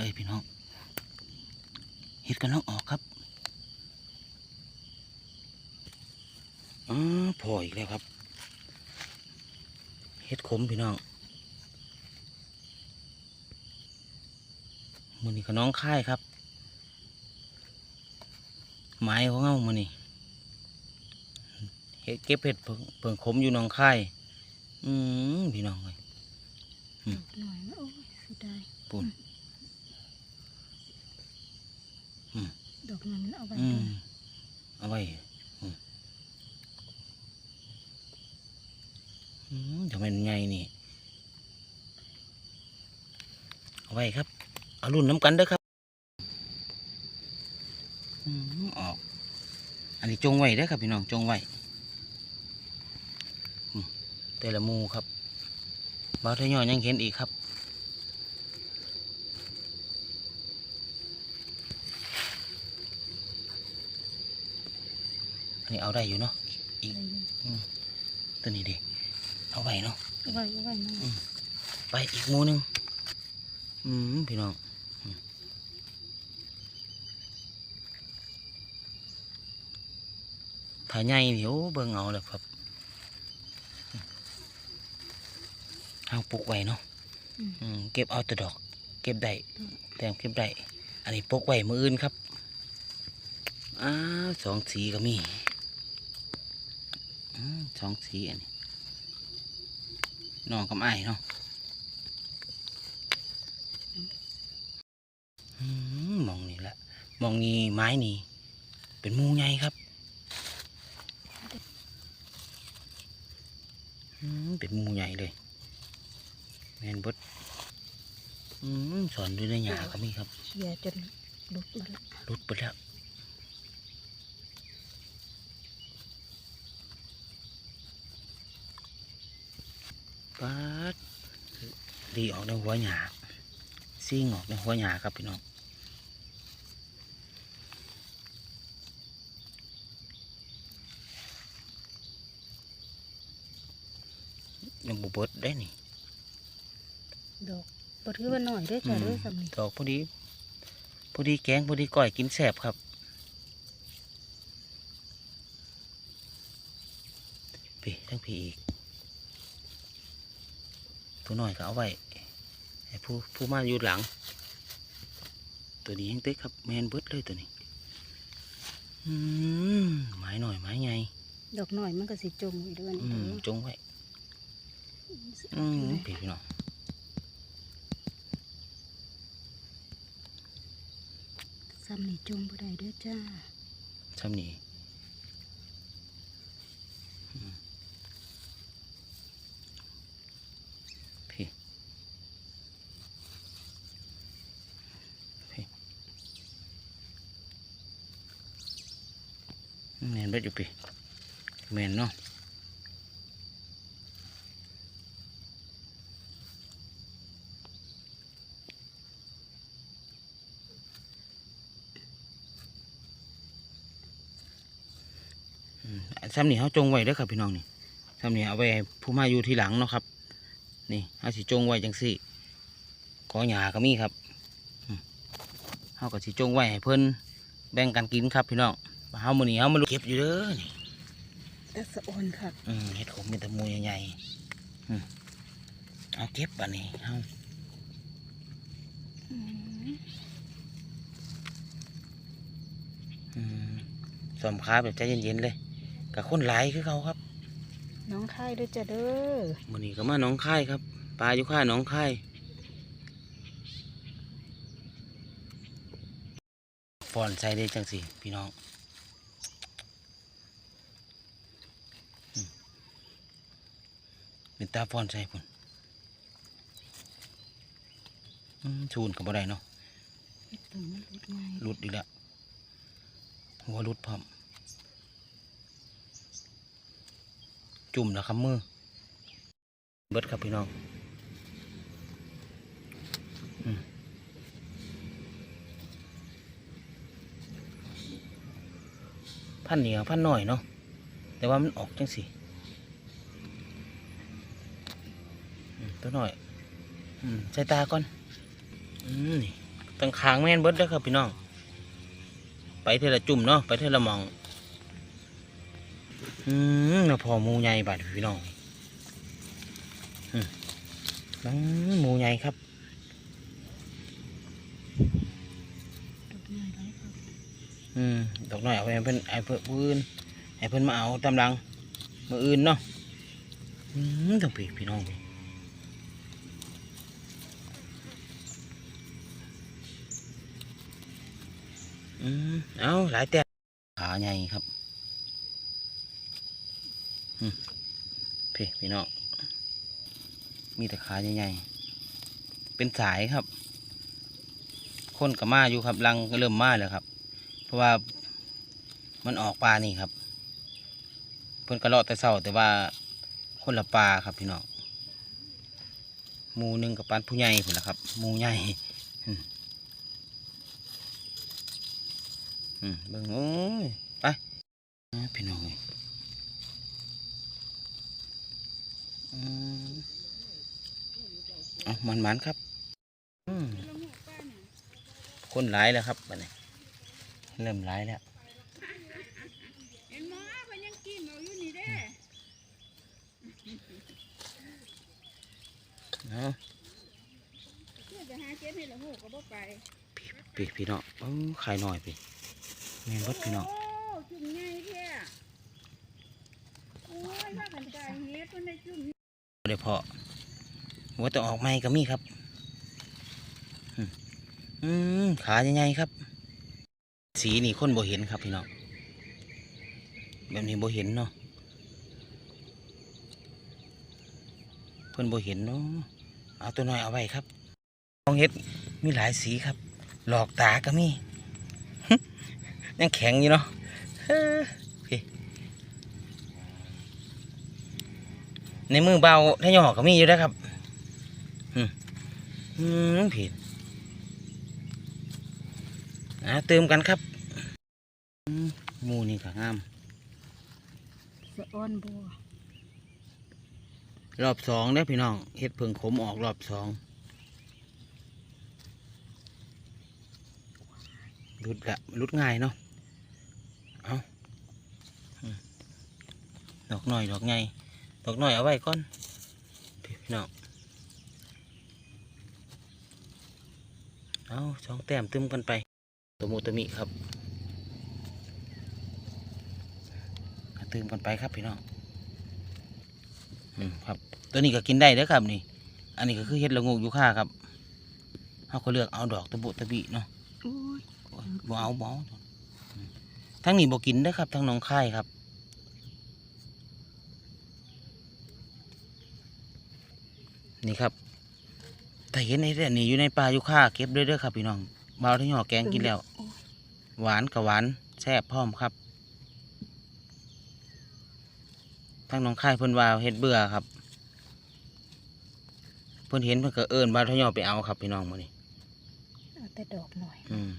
เอ้ยพี่น้องเห็ดกันน้องออกครับอ๋อพออีกแล้วครับ เห็ดขมพี่น้องมือนี้ก็น้องค่ายครับ ไม้ของเงามือนี่เห็ดเก็บเห็ดเพิ่งเพิ่งขมอยู่หน้องค่าย อืมพี่น้องเลยอืมหน่อยนะโอ้ยเสุดได้ปุ่น อืม ดอกนั้นเอาไว้อืด้วมยเอาไว้อืมอืมทำไมมันใหญ่นี่ เอาไว้ครับ เอารุ่นน้ำกันเด้อครับอืมออก อันนี้จงไว้เด้อครับพี่น้องจงไว้อืมแต่ละหมูครับบาวทะยอยยังเห็นอีกครับ อันนี้เอาได้อยู่เนาะอีกตัวนี้เด็เอาไว้เนาะเอาไว้เอาไว้นั่นไปอีกหมูหนึงอืมพี่น้องอืมถ้าใหญ่เดี๋ยวเบิ่งเอาเลยครับเอาปลูกไว้เนาะอืม อืมเก็บเอาแต่ดอก เก็บได้แต้มเก็บได้อันนี้ปลูกไว้มืออื่นครับอ้าวสองสีก็มีอืม สองสีอันนี้น้องกับไอ้เนาะมองนี่แหละมองนี่ไม้นี่ เป็นมูใหญ่ครับเป็นมูใหญ่เลยแมนบดสอนด้วยในหยาก็มีครับเชียจนลุกแล้วล่ะรุดไปแล้ว ปัดดีออกในหัวหยาซิ่งออกในหัวหยาครับพี่น้องยังบุเบิดได้นี่ดอกบ่ถือว่าหน่อยเด้อจ้ะอืมเด้อสำนีดอกพอดี พอดีแกงพอดีก้อยกินแสบครับ พี่ทั้งพี่อีก ตัวน้อยก็เอาไว้ให้ผู้ผู้มาอยู่หลัง ตัวนี้ยังเต็กครับแมนเบิดเลยตัวนี้อืมไม้หน่อยไม้ใหญ่ดอกหน่อยมันก็สิจมอยู่ด้วยอืนี่มเด้อจงไว้อืมพี่พี่น้องซ้ำนี่จมบ่ได้เด้อจ้าทำนี่อืมพี่ พี่ แมนเบิดอยู่พี่แมนเนาะซ้ำนี่เขาจงไว้เด้อครับพี่น้องนี่ซ้ำนี่เอาไว้ผู้มาอยู่ทีหลังเนาะครับ นี่เขาสิจงไว้จังสี่ขอหยาก็มีครับเขาก็สิจงไว้ให้เพิ่นแบ่งกันกินครับพี่น้อง เฮามื้อนี้เฮามาเก็บอยู่เด้อนี่แต่สะอ่อนค่ะอืมเห็ดขมมีแต่หมูใหญ่ๆอืมเอาเก็บอันนี้เอาอืมอืมสอมขาแบบใจเย็นๆเลยกับคนหลายคือเขาครับ น้องค่ายเด้อจ้ะเด้อมื้อนี้ก็มาหน้องค่ายครับปลาอยู่ค่ายหน้องค่ายฟอนใส่ได้จังสิพี่น้องอืม เป็นตาฟอนใส่พุ่นชูนกับบ่ได้เนาะหลุดง่ายหลุดอีกแล้วหัวหลุดพร้อมจุ่มแล้วครับมือ เบิดครับพี่น้องพันเหนียวพันหน่อยเนาะแต่ว่ามันออกจังสิอืม ตัวหน่อยอืมใส่ตาก่อนอืมนี่ตั้งคางแม่นเบิดเด้อครับพี่น้อง ไปเทอละจุ่มเนาะไปเทอละหมอง อืมแล้วพอหมูใหญ่บาดพี่น้องอืมอืมหมูใหญ่ครับดอกใหญ่ไรครับอืมดอกน้อยเอาไปให้เพิ่นไอ้เพิ่นผู้อื่นให้เพิ่นมาเอาตำลังมืออื่นเนาะอืมต้องพี่พี่น้องพี่ อืมเอาหลายแต่ขาใหญ่ครับพี่พี่น้องมีแต่ขาใหญ่ๆเป็นสายครับ คนกับมาอยู่ครับรังเริ่มมาแล้วครับ เพราะว่ามันออกปลานี่ครับ เพิ่นกระเลาะแต่เศร้าแต่ว่าคนละปลาครับพี่น้องมูหนึ่งกับปานผู้ใหญ่พุ่นละครับมูใหญ่อืมอืม เบิ่งโอ้ย ไปอ่าพี่น้องเอ้ยอืมเอามันมันๆครับอืมคนหลายแล้วครับบัดนี้เริ่มหลายแล้วเห็นหมอเพิ่นยังกินเอาอยู่นี่เด้เอาเพื่อจะหาเก็บให้ละหูก็บ่ไปพี่พี่น้องเอ้าขายหน่อยพี่ แม่นเบดพี่น้องโอ้จุ่มใหญ่แท้โอ้ยว่ากันไกลเฮ็ดเพิ่นได้จุ่มเดี๋ยวพอว่าต้องออกไม้ก็มีครับ อืมขาใหญ่ๆครับ สีนี่คนบ่เห็นครับพี่น้องแบบนี้บ่เห็นเนาะเพิ่อนบ่เห็นเนาะเอาตัวน้อยเอาไว้ครับทองเฮ็ดมีหลายสีครับ หลอกตาก็มี ยังแข็งอยู่เนาะเฮ้อพี่ในมือเบาถ้าหยอกก็มีอยู่นะครับอืมอืมผิดอ่าเติมกันครับอืมหมูนี่ก็งามสะอ้อนบัวรอบสองเด้อพี่น้องเฮ็ดเพิ่งขมออกรอบสองรุดละรุดง่ายเนาะเอาอืม ดอกหน่อยดอกใหญ่ดอกหน่อยเอาไว้ก่อนพี่พี่น้องเอาสองแต้มตึมกันไปตัวมูตัวมิครับตึมกันไปครับพี่น้องอืมครับ ตัวนี้ก็กินได้เด้อครับนี่ อันนี้ก็คือเห็ดละโงูอยู่ค่าครับเขาก็เลือกเอาดอกตะบุตะบิเนาะโอ้ยโอ้ยบ่เอาบ่เอาอืมทั้งนี้บ่กินเด้อครับทั้งหน้องค่ายครับ นี่ครับแต่เห็นไอ้เนี่ยนี่อยู่ในป่าอยู่ค่าเก็บเลยเด้อครับพี่น้องบ่าวที่ห่อแกงกินแล้วโอ้ยหวานกับหวานแซ่บพร้อมครับทั้งหน้องค่ายเพิ่นว่าเฮ็ดเบื่อครับ เพิ่นเห็นเพิ่นก็เอิ้นบ่าวทยอไปเอาครับพี่น้องมื้อนี้เอาแต่ดอกหน่อย อืม